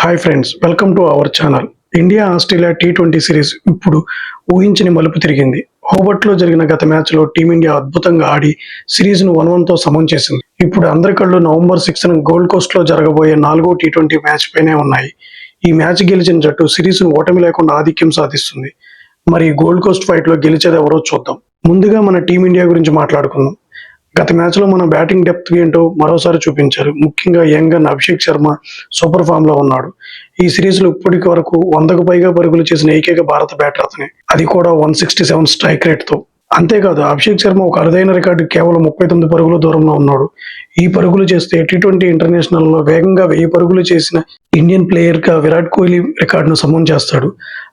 Hi friends welcome to our channel India Australia T twenty series ఇప్పుడు ఊహించని మలుపు తిరిగింది. హోబర్ట్లో జరిగిన గత మ్యాచ్లో టీమిండియా అద్భుతంగా ఆడి సిరీస్ను వన్ వన్తో సమం చేసింది. ఇప్పుడు అందరి కళ్ళు నవంబర్ సిక్స్న గోల్డ్ కోస్ట్లో జరగబోయే నాలుగో టీ ట్వంటీ మ్యాచ్ పైనే ఉన్నాయి. ఈ మ్యాచ్ గెలిచిన జట్టు సిరీస్ను ఓటమి లేకుండా ఆధిక్యం సాధిస్తుంది. మరి గోల్డ్ కోస్ట్ ఫైట్లో గెలిచేది ఎవరో చూద్దాం. ముందుగా మన టీమిండియా గురించి మాట్లాడుకుందాం. గత మ్యాచ్లో మన బ్యాటింగ్ డెప్త్ ఏంటో మరోసారి చూపించారు. ముఖ్యంగా యంగన్ అభిషేక్ శర్మ సూపర్ ఫామ్లో ఉన్నాడు. ఈ సిరీస్లో ఇప్పటికి వరకు వందకు పైగా పరుగులు చేసిన ఏకైక భారత బ్యాటర్ అతనే. అది కూడా వన్ సిక్స్టీ సెవెన్ స్ట్రైక్ రేట్తో. అంతేకాదు అభిషేక్ శర్మ ఒక అరుదైన రికార్డు కేవలం ముప్పై తొమ్మిది పరుగుల దూరంలో ఉన్నాడు. ఈ పరుగులు చేస్తే టీ ట్వంటీ ఇంటర్నేషనల్లో వేగంగా వెయ్యి పరుగులు చేసిన ఇండియన్ ప్లేయర్గా విరాట్ కోహ్లీ రికార్డును సమం చేస్తాడు.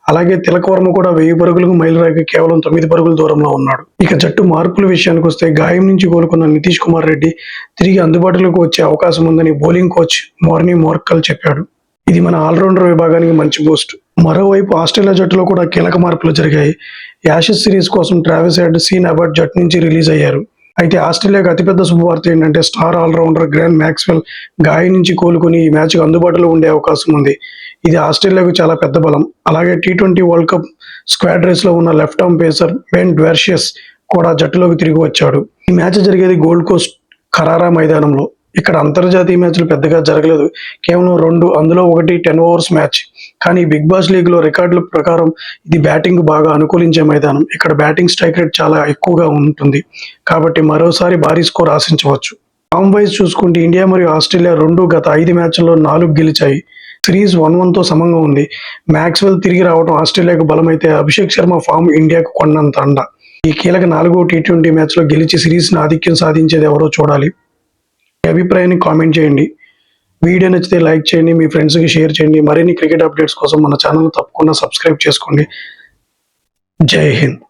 అలాగే తిలకవర్మ కూడా వెయ్యి పరుగులకు మైలురాయికి కేవలం తొమ్మిది పరుగుల దూరంలో ఉన్నాడు. ఇక జట్టు మార్పుల విషయానికి వస్తే గాయం నుంచి కోలుకున్న నితీష్ కుమార్ రెడ్డి తిరిగి అందుబాటులోకి వచ్చే అవకాశం ఉందని బౌలింగ్ కోచ్ మోర్నీ మోర్కల్ చెప్పాడు. ఇది మన ఆల్రౌండర్ విభాగానికి మంచి బూస్ట్. మరోవైపు ఆస్ట్రేలియా జట్టులో కూడా కీలక మార్పులు జరిగాయి. యాషెస్ సిరీస్ కోసం ట్రావెస్ హెడ్ సీన్ అబర్ట్ జట్టు నుంచి రిలీజ్ అయ్యారు. అయితే ఆస్ట్రేలియాకు అతిపెద్ద శుభవార్త ఏంటంటే స్టార్ ఆల్రౌండర్ గ్రాండ్ మ్యాక్స్వెల్ గాయం నుంచి కోలుకుని ఈ మ్యాచ్కు అందుబాటులో ఉండే అవకాశం ఉంది. ఇది ఆస్ట్రేలియాకు చాలా పెద్ద బలం. అలాగే T twenty world cup squad రేస్లో ఉన్న left arm pacer Ben Dwarshuis కూడా జట్టులోకి తిరిగి వచ్చాడు. ఈ మ్యాచ్ జరిగేది గోల్డ్ కోస్ట్ ఖరారా మైదానంలో. ఇక్కడ అంతర్జాతీయ మ్యాచ్లు పెద్దగా జరగలేదు. కేవలం రెండు అందులో ఒకటి టెన్ ఓవర్స్ మ్యాచ్ కానీ బిగ్ బాస్ లీగ్లో రికార్డుల ప్రకారం ఇది బ్యాటింగ్ బాగా అనుకూలించే మైదానం. ఇక్కడ బ్యాటింగ్ స్ట్రైక్ రేట్ చాలా ఎక్కువగా ఉంటుంది. కాబట్టి మరోసారి భారీ స్కోర్ ఆశించవచ్చు. ఫామ్ వైజ్ చూసుకుంటే ఇండియా మరియు ఆస్ట్రేలియా రెండు గత ఐదు మ్యాచ్ల్లో నాలుగు గెలిచాయి. సిరీస్ వన్ వన్తో సమంగా ఉంది. మ్యాక్స్వెల్ తిరిగి రావడం ఆస్ట్రేలియాకు బలమైతే అభిషేక్ శర్మ ఫామ్ ఇండియాకు కొన్నంత అండ. ఈ కీలక నాలుగో టీ ట్వంటీ మ్యాచ్లో గెలిచి సిరీస్ను ఆధిక్యం సాధించేది ఎవరో చూడాలి. మీ అభిప్రాయాన్ని కామెంట్ చేయండి. వీడియో నచ్చితే లైక్ చేయండి మీ ఫ్రెండ్స్కి షేర్ చేయండి. మరిన్ని క్రికెట్ అప్డేట్స్ కోసం మన ఛానల్ తప్పకుండా సబ్స్క్రైబ్ చేసుకోండి. జై హింద్.